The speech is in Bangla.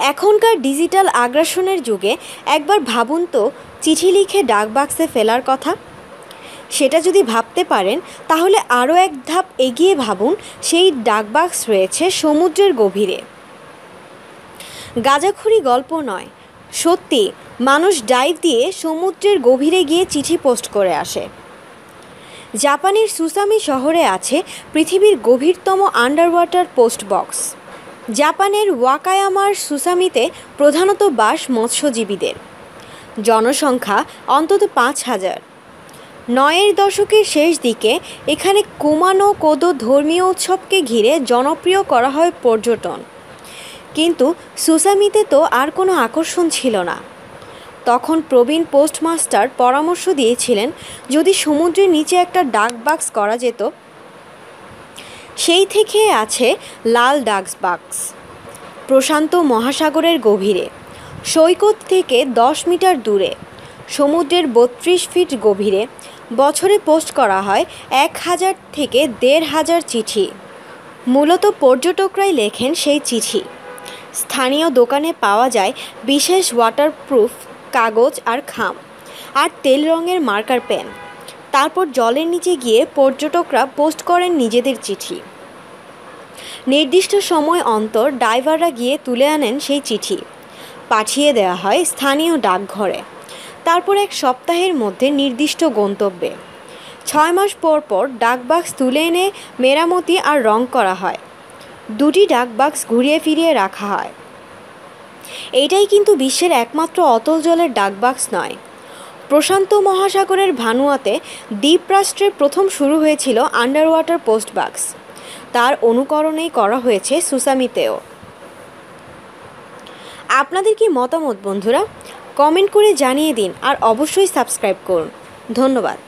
এখনকার ডিজিটাল আগ্রাসনের যুগে একবার ভাবুন তো, চিঠি লিখে ডাক বাক্সে ফেলার কথা। সেটা যদি ভাবতে পারেন, তাহলে আরও এক ধাপ এগিয়ে ভাবুন, সেই ডাকবাক্স রয়েছে সমুদ্রের গভীরে। গাজাখুরি গল্প নয়। সত্যি, মানুষ ডাইভ দিয়ে সমুদ্রের গভীরে গিয়ে চিঠি পোস্ট করে আসে। জাপানের সুসামি শহরে আছে পৃথিবীর গভীরতম আন্ডার ওয়াটার পোস্ট বক্স জাপানের ওয়াকায়ামার সুসামিতে প্রধানত বাস মৎস্যজীবীদের। জনসংখ্যা অন্তত পাঁচ হাজার। নয়ের দশকের শেষ দিকে এখানে কুমানো কোদো ধর্মীয় উৎসবকে ঘিরে জনপ্রিয় করা হয় পর্যটন। কিন্তু সুসামিতে তো আর কোনো আকর্ষণ ছিল না। তখন প্রবীণ পোস্টমাস্টার পরামর্শ দিয়েছিলেন, যদি সমুদ্রের নিচে একটা ডাক বাক্স করা যেত সেই থেকে আছে লাল ডাকস বাক্স। প্রশান্ত মহাসাগরের গভীরে, সৈকত থেকে দশ মিটার দূরে, সমুদ্রের বত্রিশ ফিট গভীরে, বছরে পোস্ট করা হয় এক হাজার থেকে দেড় হাজার চিঠি। মূলত পর্যটকরাই লেখেন সেই চিঠি। স্থানীয় দোকানে পাওয়া যায় বিশেষ ওয়াটারপ্রুফ কাগজ আর খাম, আর তেল রঙের মার্কার পেন তারপর জলের নিচে গিয়ে পর্যটকরা পোস্ট করেন নিজেদের চিঠি। নির্দিষ্ট সময় অন্তর ড্রাইভাররা গিয়ে তুলে আনেন সেই চিঠি। পাঠিয়ে দেওয়া হয় স্থানীয় ডাকঘরে। তারপর এক সপ্তাহের মধ্যে নির্দিষ্ট গন্তব্যে। ছয় মাস পর পর ডাকবাক্স তুলে এনে মেরামতি আর রং করা হয়। দুটি ডাকবাক্স ঘুরিয়ে ফিরিয়ে রাখা হয়। এইটাই কিন্তু বিশ্বের একমাত্র অতল জলের ডাকবাক্স নয়। প্রশান্ত মহাসাগরের ভানুয়াতে দ্বীপরাষ্ট্রে প্রথম শুরু হয়েছিল আন্ডার ওয়াটার পোস্ট বাক্স। তার অনুকরণেই করা হয়েছে সুসামিতেও। আপনাদের কি মতামত বন্ধুরা? কমেন্ট করে জানিয়ে দিন আর অবশ্যই সাবস্ক্রাইব করুন। ধন্যবাদ।